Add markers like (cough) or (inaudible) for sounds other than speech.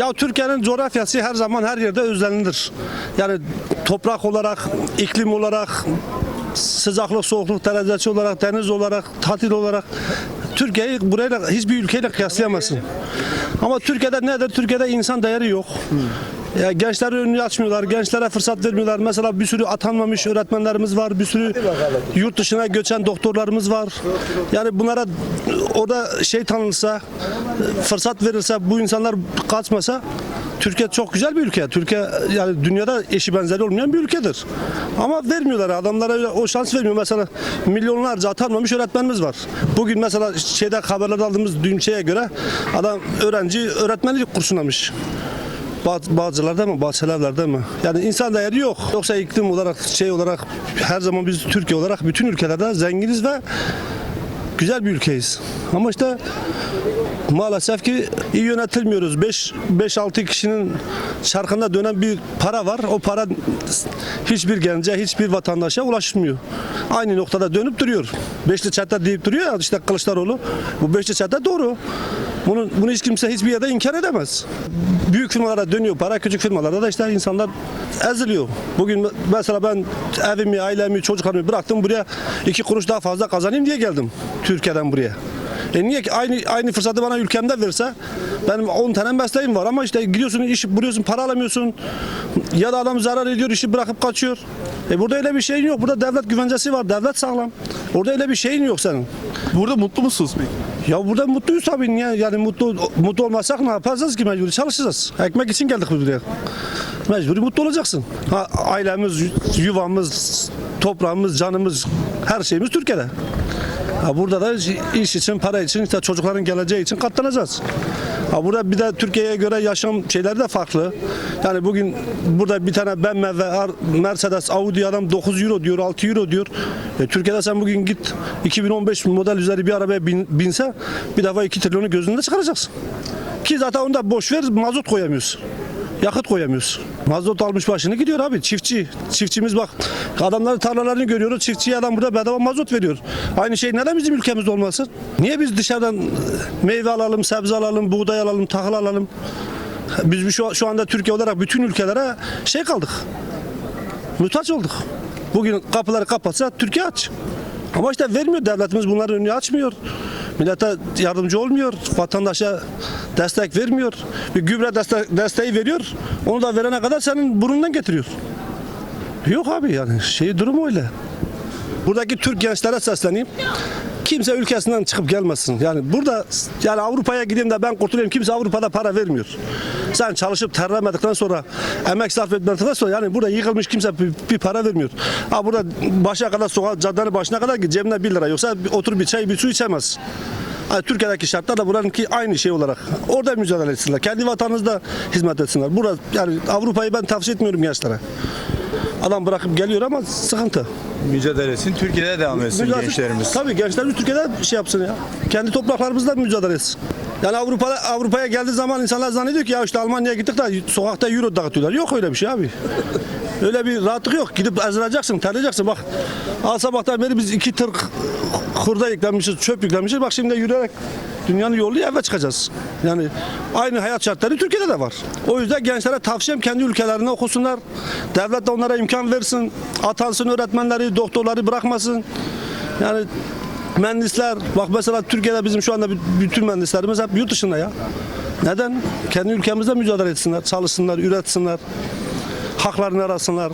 Ya Türkiye'nin coğrafyası her zaman her yerde özlenilir. Yani toprak olarak, iklim olarak, sıcaklık, soğukluk derecesi olarak, deniz olarak, tatil olarak Türkiye'yi burayla hiçbir ülkeyle kıyaslayamazsın. Ama Türkiye'de nedir? Türkiye'de insan değeri yok. Ya gençler önünü açmıyorlar, gençlere fırsat vermiyorlar. Mesela bir sürü atanmamış öğretmenlerimiz var, bir sürü yurt dışına göçen doktorlarımız var. Yani bunlara orada şey tanınsa, fırsat verilse, bu insanlar kaçmasa Türkiye çok güzel bir ülke. Türkiye yani dünyada eşi benzeri olmayan bir ülkedir. Ama vermiyorlar adamlara o şans vermiyor. Mesela milyonlarca atanmamış öğretmenimiz var. Bugün mesela şeyde haberlerde aldığımız dün şeye göre adam öğrenci öğretmenlik kurşunlamış. Bazılarda mı, bazılarda mı? Yani insan değeri yok. Yoksa iklim olarak, şey olarak her zaman biz Türkiye olarak bütün ülkelerde zenginiz ve güzel bir ülkeyiz. Ama işte maalesef ki iyi yönetilmiyoruz. 5 5-6 kişinin çarkında dönen bir para var. O para hiçbir gence, hiçbir vatandaşa ulaşmıyor. Aynı noktada dönüp duruyor. Beşli çete deyip duruyor ya işte Kılıçdaroğlu. Bu beşli çete doğru. Bunu, bunu hiç kimse hiçbir yerde inkar edemez. Büyük firmalara dönüyor para, küçük firmalarda da işte insanlar eziliyor. Bugün mesela ben evimi, ailemi, çocuklarımı bıraktım buraya iki kuruş daha fazla kazanayım diye geldim Türkiye'den buraya. E niye ki aynı aynı fırsatı bana ülkemde verse benim 10 tane mesleğim var ama işte gidiyorsun iş buluyorsun para alamıyorsun ya da adam zarar ediyor işi bırakıp kaçıyor. E burada öyle bir şeyin yok. Burada devlet güvencesi var. Devlet sağlam. Orada öyle bir şeyin yok senin. Burada mutlu musunuz peki? Ya burada mutluyuz tabii. Niye? Yani mutlu mutlu olmasak ne yapacağız ki mecburi çalışacağız. Ekmek için geldik buraya. Mecburi mutlu olacaksın. Ha, ailemiz, yuvamız, toprağımız, canımız, her şeyimiz Türkiye'de. Ha, burada da iş için, para için, işte çocukların geleceği için katlanacağız. Ha, burada bir de Türkiye'ye göre yaşam şeyleri de farklı. Yani bugün burada bir tane BMW, Mercedes, Audi adam 9 euro diyor, 6 euro diyor. E, Türkiye'de sen bugün git 2015 model üzeri bir arabaya bin- binse bir defa 2 trilyonu gözünde çıkaracaksın. Ki zaten onu da boş ver mazot koyamıyorsun. Yakıt koyamıyoruz. Mazot almış başını gidiyor abi. Çiftçi. Çiftçimiz bak. Adamların tarlalarını görüyoruz. Çiftçiye adam burada bedava mazot veriyor. Aynı şey neden bizim ülkemizde olmasın? Niye biz dışarıdan meyve alalım, sebze alalım, buğday alalım, tahıl alalım? Biz şu, şu anda Türkiye olarak bütün ülkelere şey kaldık. Muhtaç olduk. Bugün kapıları kapatsa Türkiye aç. Ama işte vermiyor devletimiz bunların önünü açmıyor. Millete yardımcı olmuyor. Vatandaşa destek vermiyor. Bir gübre destek, desteği veriyor. Onu da verene kadar senin burnundan getiriyor. Yok abi yani şey durum öyle. Buradaki Türk gençlere sesleneyim. Kimse ülkesinden çıkıp gelmesin. Yani burada yani Avrupa'ya gideyim de ben kurtulayım. Kimse Avrupa'da para vermiyor. Sen çalışıp terlemedikten sonra, emek sarf etmedikten sonra yani burada yıkılmış kimse bir, bir para vermiyor. Ha burada başa kadar sokak caddenin başına kadar ki cebine 1 lira yoksa otur bir çay bir su içemez. Yani Türkiye'deki şartlar da buranınki aynı şey olarak. Orada mücadele etsinler. Kendi vatanınızda hizmet etsinler. Burada yani Avrupa'yı ben tavsiye etmiyorum gençlere. Adam bırakıp geliyor ama sıkıntı. Mücadelesini Türkiye'de devam etsin Mücadele- gençlerimiz. Tabii gençlerimiz Türkiye'de şey yapsın ya. Kendi topraklarımızda mücadele etsin. Yani Avrupa'da Avrupa'ya geldiği zaman insanlar zannediyor ki ya işte Almanya'ya gittik de sokakta euro dağıtıyorlar. Yok öyle bir şey abi. (laughs) Öyle bir rahatlık yok. Gidip ezileceksin, terleyeceksin. Bak al sabahtan beri biz iki tır hurda yüklenmişiz, çöp yüklenmişiz. Bak şimdi yürüyerek dünyanın yolu eve çıkacağız. Yani aynı hayat şartları Türkiye'de de var. O yüzden gençlere tavsiyem kendi ülkelerinde okusunlar. Devlet de onlara imkan versin. Atansın öğretmenleri, doktorları bırakmasın. Yani mühendisler, bak mesela Türkiye'de bizim şu anda bütün mühendislerimiz hep yurt dışında ya. Neden? Kendi ülkemizde mücadele etsinler, çalışsınlar, üretsinler, haklarını arasınlar.